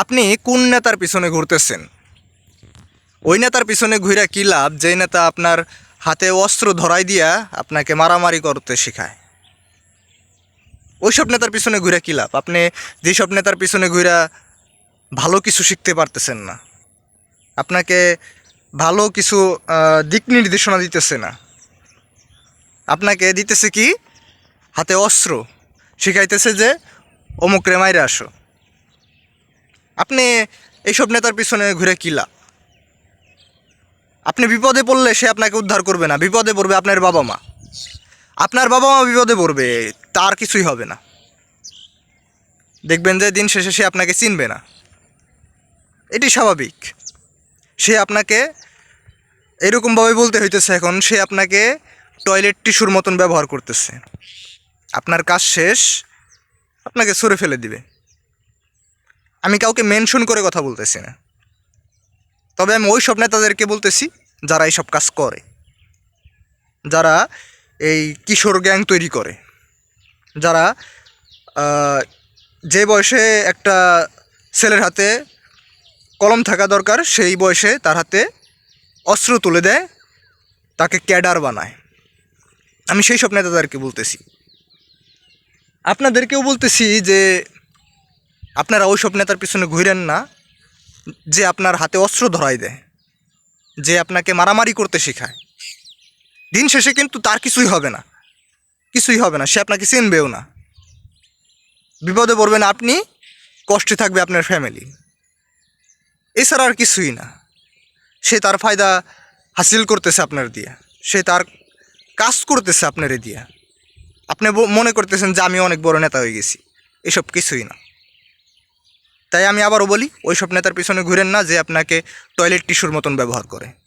আপনি কোন নেতার পিছনে ঘুরতেছেন? ওই নেতার পিছনে ঘুরে কী লাভ? যেই নেতা আপনার হাতে অস্ত্র ধরাই দিয়া আপনাকে মারামারি করতে শেখায়। ওইসব নেতার পিছনে ঘুরে কী লাভ? আপনি যেসব নেতার পিছনে ঘুরা ভালো কিছু শিখতে পারতেছেন না, আপনাকে ভালো কিছু দিক নির্দেশনা দিতেছে না। আপনাকে দিতেছে কি? হাতে অস্ত্র শিখাইতেছে যে অমুক রে মাইরে আসো। আপনি এইসব নেতার পিছনে ঘুরে কিলা আপনি বিপদে পড়লে সে আপনাকে উদ্ধার করবে না, বিপদে পড়বে আপনার বাবা মা। আপনার বাবা মা বিপদে পড়বে, তার কিছুই হবে না। দেখবেন যে দিন শেষে সে আপনাকে চিনবে না। এটি স্বাভাবিক। সে আপনাকে এরকমভাবে বলতে হইতেছে এখন, সে আপনাকে টয়লেট টিস্যুর মতন ব্যবহার করতেছে। আপনার কাজ শেষ, আপনাকে সরে ফেলে দিবে। আমি কাউকে মেনশন করে কথা বলতেছি না। তবে আমি ওই সব নেতাদেরকে বলতেছি, যারা এইসব কাজ করে। যারা এই কিশোর গ্যাং তৈরি করে। যারা যে বয়সে একটা ছেলের হাতে কলম থাকা দরকার, সেই বয়সে তার হাতে অস্ত্র তুলে দেয়, তাকে ক্যাডার বানায়। আমি সেই সব নেতাদেরকে বলতেছি। আপনাদেরকেও বলতেছি যে আপনারা ওই সব নেতার পিছনে ঘুরেন না, যে আপনার হাতে অস্ত্র ধরাই দেয়, যে আপনাকে মারামারি করতে শেখায়। দিন শেষে কিন্তু তার কিছুই হবে না, কিছুই হবে না, সে আপনাকে চিনবেও না। বিপদে পড়বেন আপনি, কষ্টে থাকবে আপনার ফ্যামিলি। এছাড়া আর কিছুই না। সে তার ফায়দা হাসিল করতেছে আপনার দিয়া, সে তার কাজ করতেছে আপনারে দিয়া। আপনি মনে করতেছেন যে আমি অনেক বড় নেতা হয়ে গেছি, এসব কিছুই না। তাই আমি আবারও বলি, ওই সব নেতার পিছনে ঘুরেন না যে আপনাকে টয়লেট টিস্যুর মতন ব্যবহার করে।